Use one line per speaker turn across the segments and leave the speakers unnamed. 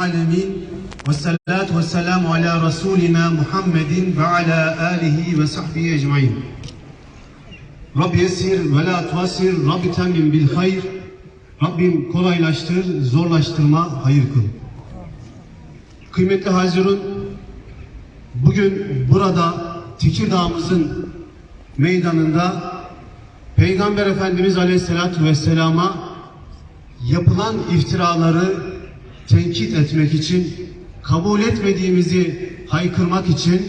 alemin ve salatu ve selamu ala Resulina Muhammedin ve ala alihi ve sahbihi ecmain. Rabbi esir ve la tuasir, Rabbi temin bil hayr. Rabbim kolaylaştır, zorlaştırma, hayır kıl. Kıymetli Hazirun, bugün burada Tekirdağ'ımızın meydanında Peygamber Efendimiz Aleyhisselatü Vesselam'a yapılan iftiraları tenkit etmek için, kabul etmediğimizi haykırmak için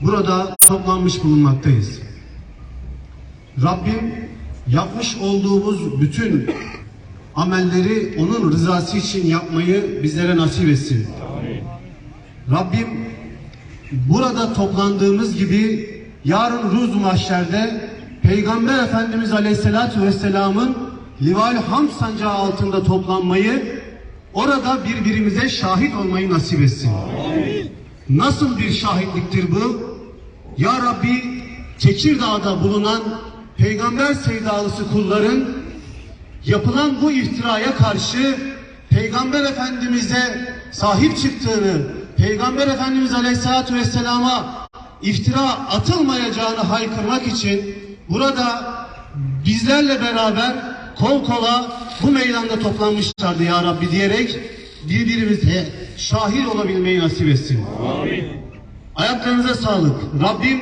burada toplanmış bulunmaktayız. Rabbim yapmış olduğumuz bütün amelleri onun rızası için yapmayı bizlere nasip etsin. Rabbim burada toplandığımız gibi yarın Ruz Mahşer'de Peygamber Efendimiz Aleyhisselatü Vesselam'ın Lival Ham sancağı altında toplanmayı orada birbirimize şahit olmayı nasip etsin. Nasıl bir şahitliktir bu? Ya Rabbi Tekirdağ'da bulunan peygamber sevdalısı kulların yapılan bu iftiraya karşı Peygamber Efendimiz'e sahip çıktığını, Peygamber Efendimiz Aleyhisselatü Vesselam'a iftira atılmayacağını haykırmak için burada bizlerle beraber kol kola bu meydanda toplanmışlardı ya Rabbi diyerek birbirimize şahit olabilmeyi nasip etsin. Ayaklarınıza sağlık. Rabbim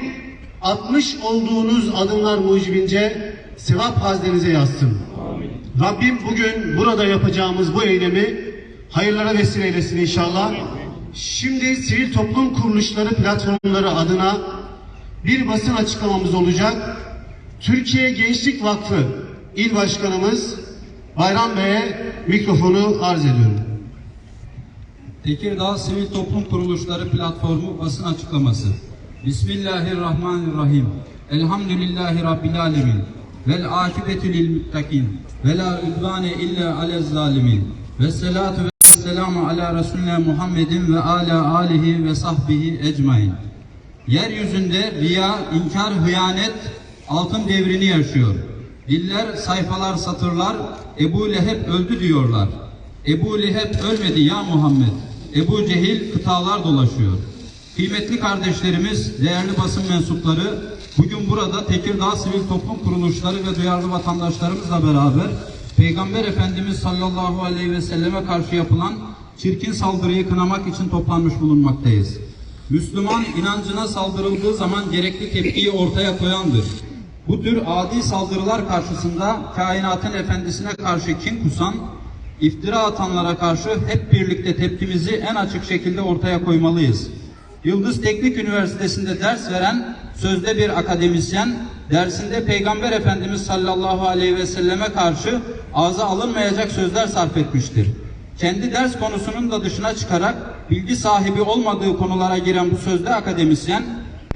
atmış olduğunuz adımlar mucibince sevap haznenize yazsın. Rabbim bugün burada yapacağımız bu eylemi hayırlara vesile eylesin inşallah. Şimdi sivil toplum kuruluşları platformları adına bir basın açıklamamız olacak. Türkiye Gençlik Vakfı İl Başkanımız Bayram Bey'e mikrofonu arz ediyorum.
Tekirdağ Sivil Toplum Kuruluşları Platformu basın açıklaması. Bismillahirrahmanirrahim. Elhamdülillahi Rabbil Alemin. Vel akibetü lil muttakin. Ve la udvane illa alez zalimin. Ve salatu ve selamu ala Resulüne Muhammedin ve ala alihi ve sahbihi ecmain. Yeryüzünde riya, inkar, hıyanet altın devrini yaşıyor. Diller, sayfalar, satırlar Ebu Leheb öldü diyorlar. Ebu Leheb ölmedi ya Muhammed. Ebu Cehil kıtalar dolaşıyor. Kıymetli kardeşlerimiz, değerli basın mensupları, bugün burada Tekirdağ Sivil Toplum Kuruluşları ve duyarlı vatandaşlarımızla beraber Peygamber Efendimiz sallallahu aleyhi ve selleme karşı yapılan çirkin saldırıyı kınamak için toplanmış bulunmaktayız. Müslüman inancına saldırıldığı zaman gerekli tepkiyi ortaya koyandır. Bu tür adi saldırılar karşısında kainatın efendisine karşı kin kusan, iftira atanlara karşı hep birlikte tepkimizi en açık şekilde ortaya koymalıyız. Yıldız Teknik Üniversitesi'nde ders veren sözde bir akademisyen, dersinde Peygamber Efendimiz sallallahu aleyhi ve selleme karşı ağza alınmayacak sözler sarf etmiştir. Kendi ders konusunun da dışına çıkarak bilgi sahibi olmadığı konulara giren bu sözde akademisyen,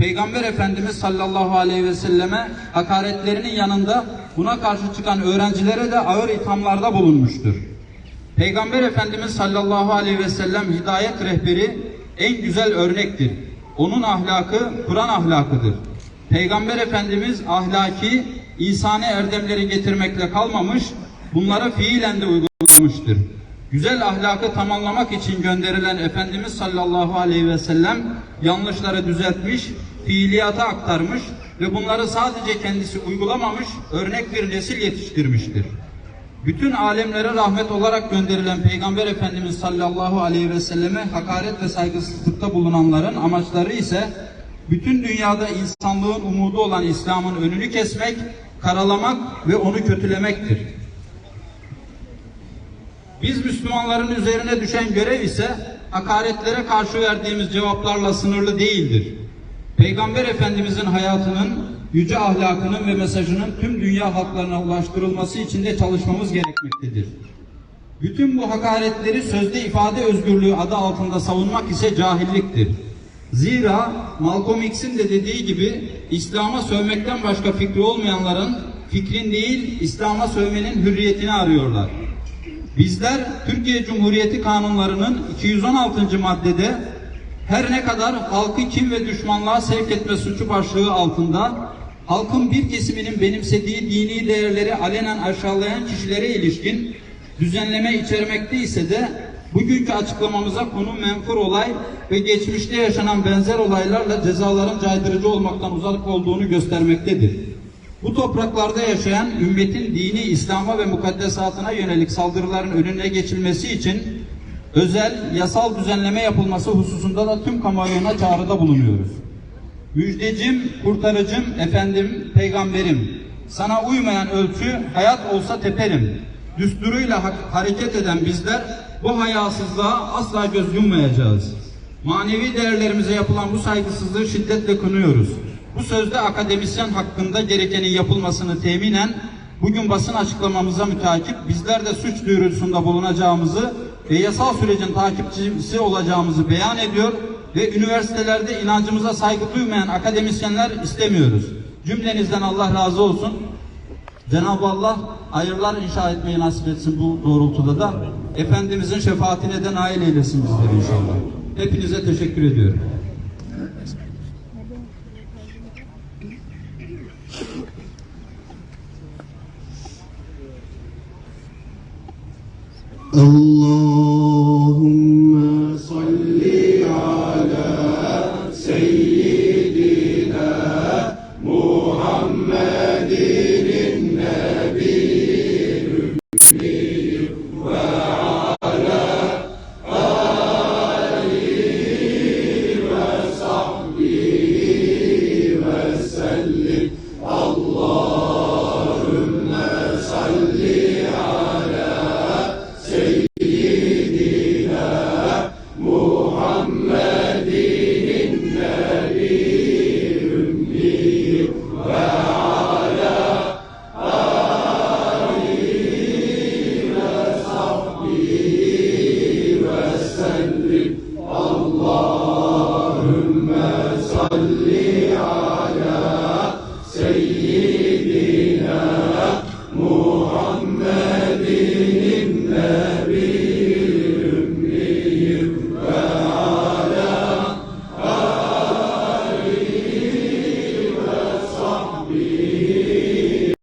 Peygamber Efendimiz sallallahu aleyhi ve selleme hakaretlerinin yanında buna karşı çıkan öğrencilere de ağır ithamlarda bulunmuştur. Peygamber Efendimiz sallallahu aleyhi ve sellem hidayet rehberi en güzel örnektir. Onun ahlakı Kur'an ahlakıdır. Peygamber Efendimiz ahlaki, insani erdemleri getirmekle kalmamış, bunları fiilen de uygulamıştır. Güzel ahlakı tamamlamak için gönderilen Efendimiz sallallahu aleyhi ve sellem yanlışları düzeltmiş, fiiliyata aktarmış ve bunları sadece kendisi uygulamamış, örnek bir nesil yetiştirmiştir. Bütün alemlere rahmet olarak gönderilen Peygamber Efendimiz sallallahu aleyhi ve selleme hakaret ve saygısızlıkta bulunanların amaçları ise bütün dünyada insanlığın umudu olan İslam'ın önünü kesmek, karalamak ve onu kötülemektir. Biz Müslümanların üzerine düşen görev ise hakaretlere karşı verdiğimiz cevaplarla sınırlı değildir. Peygamber Efendimizin hayatının, yüce ahlakının ve mesajının tüm dünya halklarına ulaştırılması için de çalışmamız gerekmektedir. Bütün bu hakaretleri sözde ifade özgürlüğü adı altında savunmak ise cahilliktir. Zira Malcolm X'in de dediği gibi İslam'a sövmekten başka fikri olmayanların fikrin değil İslam'a sövmenin hürriyetini arıyorlar. Bizler Türkiye Cumhuriyeti kanunlarının 216. maddede her ne kadar halkı kim ve düşmanlığa sevk etme suçu başlığı altında halkın bir kesiminin benimsediği dini değerleri alenen aşağılayan kişilere ilişkin düzenleme içermekte ise de Bugünkü açıklamamıza konu menfur olay ve geçmişte yaşanan benzer olaylarla cezaların caydırıcı olmaktan uzak olduğunu göstermektedir. Bu topraklarda yaşayan ümmetin dini İslam'a ve mukaddesatına yönelik saldırıların önüne geçilmesi için özel yasal düzenleme yapılması hususunda da tüm kamuoyuna çağrıda bulunuyoruz. Müjdecim, kurtarıcım, efendim, peygamberim. Sana uymayan ölçü hayat olsa teperim. Düsturuyla ha- hareket eden bizler bu hayasızlığa asla göz yummayacağız. Manevi değerlerimize yapılan bu saygısızlığı şiddetle kınıyoruz. Bu sözde akademisyen hakkında gerekenin yapılmasını teminen bugün basın açıklamamıza mütakip bizler de suç duyurusunda bulunacağımızı ve yasal sürecin takipçisi olacağımızı beyan ediyor ve üniversitelerde inancımıza saygı duymayan akademisyenler istemiyoruz. Cümlenizden Allah razı olsun. Cenab-ı Allah hayırlar inşa etmeyi nasip etsin bu doğrultuda da. Efendimizin şefaatine de nail eylesin bizleri inşallah. Hepinize teşekkür ediyorum.
Allah محمد